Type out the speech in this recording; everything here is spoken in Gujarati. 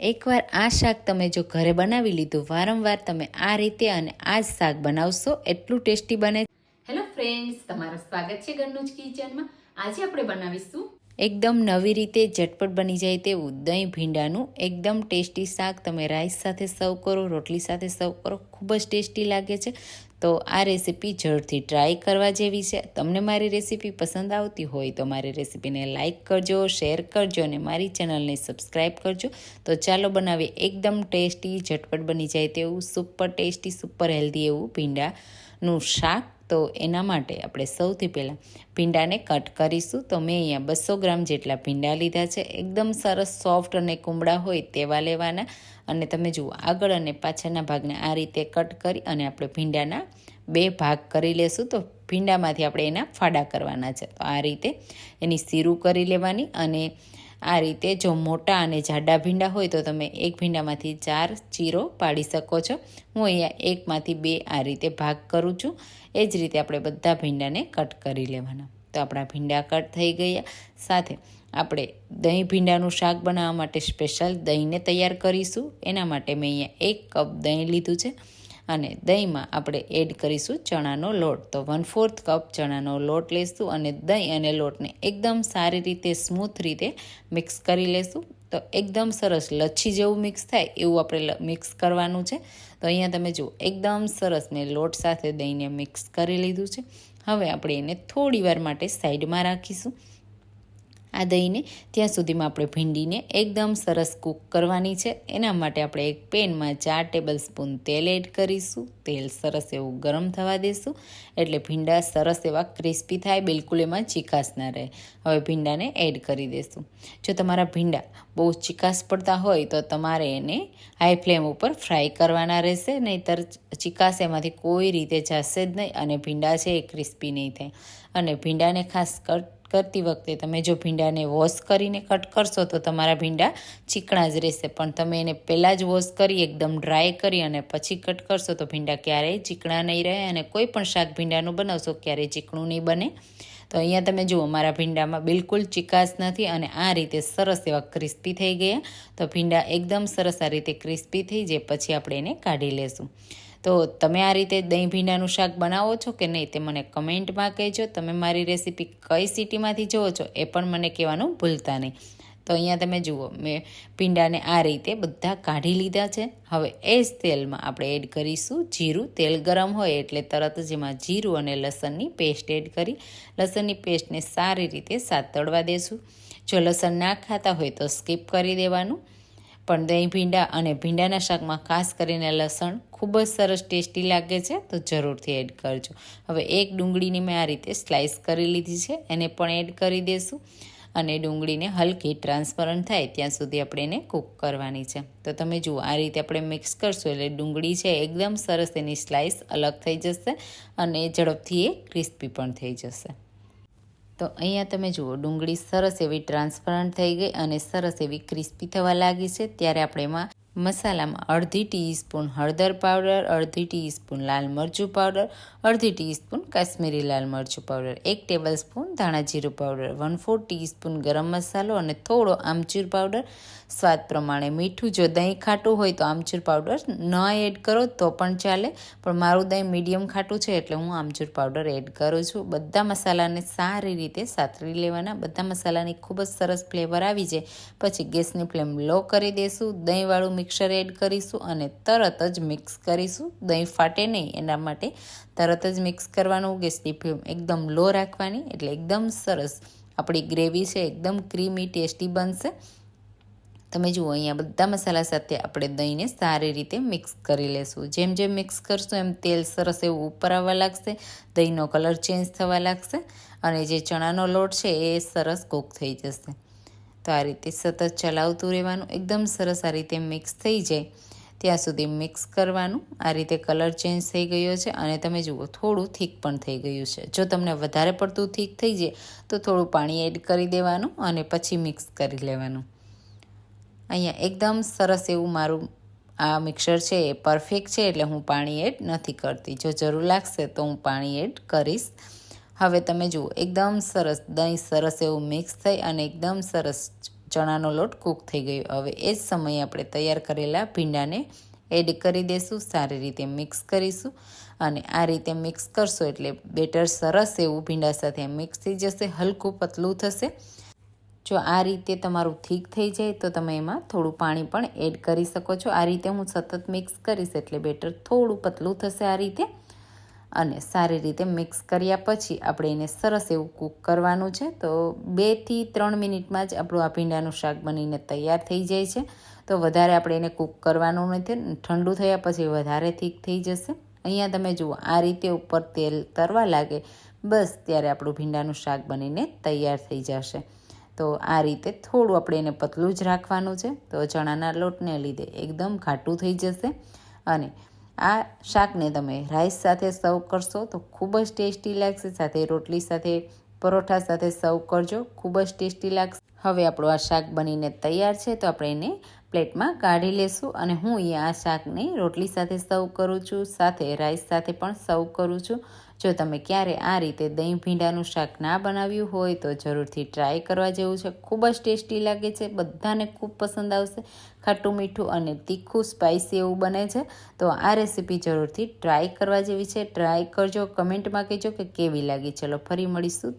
એકવાર આ શાક તમે જો ઘરે બનાવી લીધું, વારંવાર તમે આ રીતે અને આ જ શાક બનાવશો, એટલું ટેસ્ટી બને. હેલો ફ્રેન્ડ્સ તમારું સ્વાગત છે ઘરનું જ કિચનમાં આજે આપણે બનાવીશું એકદમ નવી રીતે ઝટપટ બની જાય તેવું દહીં ભીંડાનું એકદમ ટેસ્ટી શાક તમે રાઈસ સાથે સર્વ કરો, રોટલી સાથે સર્વ કરો, ખૂબ જ ટેસ્ટી લાગે છે. તો આ રેસીપી જરૂરથી ટ્રાય કરવા જેવી છે. તમને મારી રેસીપી પસંદ આવતી હોય તો મારી રેસીપીને લાઇક કરજો, શેર કરજો અને મારી ચેનલને સબસ્ક્રાઈબ કરજો. તો ચાલો બનાવીએ એકદમ ટેસ્ટી, ઝટપટ બની જાય તેવું સુપર ટેસ્ટી, સુપર હેલ્ધી એવું ભીંડાનું શાક. તો એના માટે આપણે સૌથી પહેલાં ભીંડાને કટ કરીશું. તો મેં અહીંયા બસો ગ્રામ જેટલા ભીંડા લીધા છે. એકદમ સરસ સોફ્ટ અને કુમળા હોય તેવા લેવાના. અને તમે જુઓ, આગળ અને પાછળના ભાગને આ રીતે કટ કરી અને આપણે ભીંડાના બે ભાગ કરી લેશું. તો ભીંડામાંથી આપણે એના ફાડા કરવાના છે. તો આ રીતે એની સીરું કરી લેવાની અને આ રીતે જો મોટા અને જાડા ભીંડા હોય તો તમે એક ભીંડામાંથી ચાર ચીરો પાડી શકો છો. હું અહીંયા એકમાંથી બે આ રીતે ભાગ કરું છું. એ જ રીતે આપણે બધા ભીંડાને કટ કરી લેવાના. તો આપણા ભીંડા કટ થઈ ગયા. સાથે આપણે દહીં ભીંડાનું શાક બનાવવા માટે સ્પેશિયલ દહીંને તૈયાર કરીશું. એના માટે મેં અહીંયા એક કપ દહીં લીધું છે. અને દહીંમાં આપણે એડ કરીશું ચણાનો લોટ. તો વન ફોર્થ કપ ચણાનો લોટ લઈશું અને દહીં અને લોટને એકદમ સારી રીતે સ્મૂથ રીતે મિક્સ કરી લેશું. તો એકદમ સરસ લચ્છી જેવું મિક્સ થાય એવું આપણે મિક્સ કરવાનું છે. તો અહીંયા તમે જુઓ, એકદમ સરસ મેં લોટ સાથે દહીંને મિક્સ કરી લીધું છે. હવે આપણે એને થોડી માટે સાઈડમાં રાખીશું. આ દહીંને ત્યાં સુધીમાં આપણે ભીંડીને એકદમ સરસ કૂક કરવાની છે. એના માટે આપણે એક પેનમાં ચાર ટેબલ સ્પૂન તેલ એડ કરીશું. તેલ સરસ એવું ગરમ થવા દઈશું એટલે ભીંડા સરસ એવા ક્રિસ્પી થાય, બિલકુલ એમાં ચીકાશ ના રહે. હવે ભીંડાને એડ કરી દઈશું જો તમારા ભીંડા બહુ ચીકાશ પડતા હોય તો તમારે એને હાઈ ફ્લેમ ઉપર ફ્રાય કરવાના રહેશે. નહીંતર ચીકાશ એમાંથી કોઈ રીતે જશે જ નહીં અને ભીંડા છે એ ક્રિસ્પી નહીં થાય. અને ભીંડાને ખાસ કટ કરતી વખતે તમે જો ભીંડાને વોશ કરીને કટ કરશો તો તમારા ભીંડા ચીકણા જ રહેશે. પણ તમે એને પહેલાં જ વોશ કરી, એકદમ ડ્રાય કરી અને પછી કટ કરશો તો ભીંડા ક્યારેય ચીકણા નહીં રહે અને કોઈ પણ શાક ભીંડાનું બનાવશો ક્યારેય ચીકણું નહીં બને. તો અહીંયા તમે જુઓ, મારા ભીંડામાં બિલકુલ ચિકાસ નથી અને આ રીતે સરસ એવા ક્રિસ્પી થઈ ગયા. તો ભીંડા એકદમ સરસ આ રીતે ક્રિસ્પી થઈ જાય, પછી આપણે એને કાઢી લેશું. તો તમે આ રીતે દહીં ભીંડાનું શાક બનાવો છો કે નહીં તે મને કમેન્ટમાં કહેજો. તમે મારી રેસીપી કઈ સિટીમાંથી જુઓ છો એ પણ મને કહેવાનું ભૂલતા નહીં. તો અહીંયા તમે જુઓ, મેં ભીંડાને આ રીતે બધા કાઢી લીધા છે. હવે એ જ તેલમાં આપણે એડ કરીશું જીરું. તેલ ગરમ હોય એટલે તરત જ એમાં જીરું અને લસણની પેસ્ટ એડ કરી, લસણની પેસ્ટને સારી રીતે સાતળવા દેશું. જો લસણ ના ખાતા હોય તો સ્કીપ કરી દેવાનું. પણ દહીં ભીંડા અને ભીંડાના શાકમાં ખાસ કરીને લસણ ખૂબ જ સરસ ટેસ્ટી લાગે છે, તો જરૂરથી એડ કરજો. હવે એક ડુંગળીની મેં આ રીતે સ્લાઇસ કરી લીધી છે, એને પણ એડ કરી દઈશું અને ડુંગળીને હલકી ટ્રાન્સપરન્ટ થાય ત્યાં સુધી આપણે એને કૂક કરવાની છે. તો તમે જુઓ, આ રીતે આપણે મિક્સ કરશું એટલે ડુંગળી છે એકદમ સરસ એની સ્લાઇસ અલગ થઈ જશે અને ઝડપથી એ ક્રિસ્પી પણ થઈ જશે. તો અહીંયા તમે જુઓ, ડુંગળી સરસ એવી ટ્રાન્સપરન્ટ થઈ ગઈ અને સરસ એવી ક્રિસ્પી થવા લાગી છે. ત્યારે આપણે એમાં મસાલામાં અડધી ટીસ્પૂન હળદર પાવડર, અડધી ટીસ્પૂન લાલ મરચું પાવડર, અડધી ટીસ્પૂન કાશ્મીરી લાલ મરચું પાવડર, એક ટેબલ સ્પૂન ધાણા જીરું પાવડર વન ફોર ટીસ્પૂન ગરમ મસાલો અને થોડો આમચૂર પાવડર. સ્વાદ પ્રમાણે મીઠું જો દહીં ખાટું હોય તો આમચૂર પાવડર ન એડ કરો, તો પણ ચાલે. પણ મારું દહીં મીડિયમ ખાટું છે એટલે હું આમચૂર પાવડર એડ કરું છું. બધા મસાલાને સારી રીતે સાતરી લેવાના. બધા મસાલાની ખૂબ જ સરસ ફ્લેવર આવી જાય. પછી ગેસની ફ્લેમ લો કરી દેશું. દહીંવાળું મિક્સર એડ કરીશું અને તરત જ મિક્સ કરીશું. દહીં ફાટે નહીં, એના માટે તરત જ મિક્સ કરવાનું. ગેસની ફ્લેમ એકદમ લો રાખવાની, એટલે એકદમ સરસ આપણી ગ્રેવી છે, એકદમ ક્રીમી, ટેસ્ટી બનશે. તમે જુઓ, અહીંયા બધા મસાલા સાથે આપણે દહીંને સારી રીતે મિક્સ કરી લેશું. જેમ જેમ મિક્સ કરશું, એમ તેલ સરસ એવું ઉપર આવવા લાગશે, દહીંનો કલર ચેન્જ થવા લાગશે અને જે ચણાનો લોટ છે, એ સરસ કૂક થઈ જશે. તો આ રીતે સતત ચલાવતું રહેવાનું એકદમ સરસ આ રીતે મિક્સ થઈ જાય. ત્યાં સુધી મિક્સ કરવાનું. આ રીતે કલર ચેન્જ થઈ ગયો છે અને તમે જુઓ, થોડું થીક પણ થઈ ગયું છે. જો તમને વધારે પડતું થીક થઈ જાય, તો થોડું પાણી એડ કરી દેવાનું અને પછી મિક્સ કરી લેવાનું. અહીંયા એકદમ સરસ એવું મારું આ મિક્સર છે, એ પરફેક્ટ છે, એટલે હું પાણી એડ નથી કરતી. જો જરૂર લાગશે તો હું પાણી એડ કરીશ. હવે તમે જુઓ, એકદમ સરસ, દહીં સરસ એવું મિક્સ થઈ અને એકદમ સરસ ચણાનો લોટ કૂક થઈ ગયો. હવે એ જ સમયે આપણે તૈયાર કરેલા ભીંડાને એડ કરી દઈશું સારી રીતે મિક્સ કરીશું અને આ રીતે મિક્સ કરશો એટલે બેટર સરસ એવું ભીંડા સાથે મિક્સ થઈ જશે, હલકું પતલું થશે. જો આ રીતે તમારું થીક થઈ જાય તો તમે એમાં થોડું પાણી પણ એડ કરી શકો છો. આ રીતે હું સતત મિક્સ કરીશ એટલે બેટર થોડું પતલું થશે આ રીતે. અને સારી રીતે મિક્સ કર્યા પછી આપણે એને સરસ એવું કૂક કરવાનું છે. તો બેથી ત્રણ મિનિટમાં જ આપણું આ ભીંડાનું શાક બનીને તૈયાર થઈ જાય છે. તો વધારે આપણે એને કૂક કરવાનું નથી. ઠંડુ થયા પછી વધારે થીક થઈ જશે. અહીંયા તમે જુઓ, આ રીતે ઉપર તેલ તરવા લાગે, બસ ત્યારે આપણું ભીંડાનું શાક બનીને તૈયાર થઈ જશે. તો આ રીતે થોડું આપણે એને પતલું જ રાખવાનું છે. તો ચણાના લોટને લીધે એકદમ ઘાટું થઈ જશે. અને આ શાકને તમે રાઈસ સાથે સર્વ કરશો તો ખૂબ જ ટેસ્ટી લાગશે. સાથે રોટલી સાથે પરોઠા સાથે સર્વ કરજો. ખૂબ જ ટેસ્ટી લાગશે. હવે આપણું આ શાક બનીને તૈયાર છે તો આપણે એને પ્લેટમાં કાઢી લેશું અને હું અહીંયા આ શાકને રોટલી સાથે સર્વ કરું છું, સાથે રાઈસ સાથે પણ સર્વ કરું છું. જો તમે ક્યારે આ રીતે દહીં ભીંડાનું શાક ના બનાવ્યું હોય તો જરૂરથી ટ્રાય કરવા જેવું છે. ખૂબ જ ટેસ્ટી લાગે છે, બધાને ખૂબ પસંદ આવશે. ખાટું મીઠું અને તીખું સ્પાઇસી એવું બને છે. તો આ રેસીપી જરૂરથી ટ્રાય કરવા જેવી છે. ટ્રાય કરજો કમેન્ટમાં કહેજો કે કેવી લાગી. ચલો ફરી મળીશું.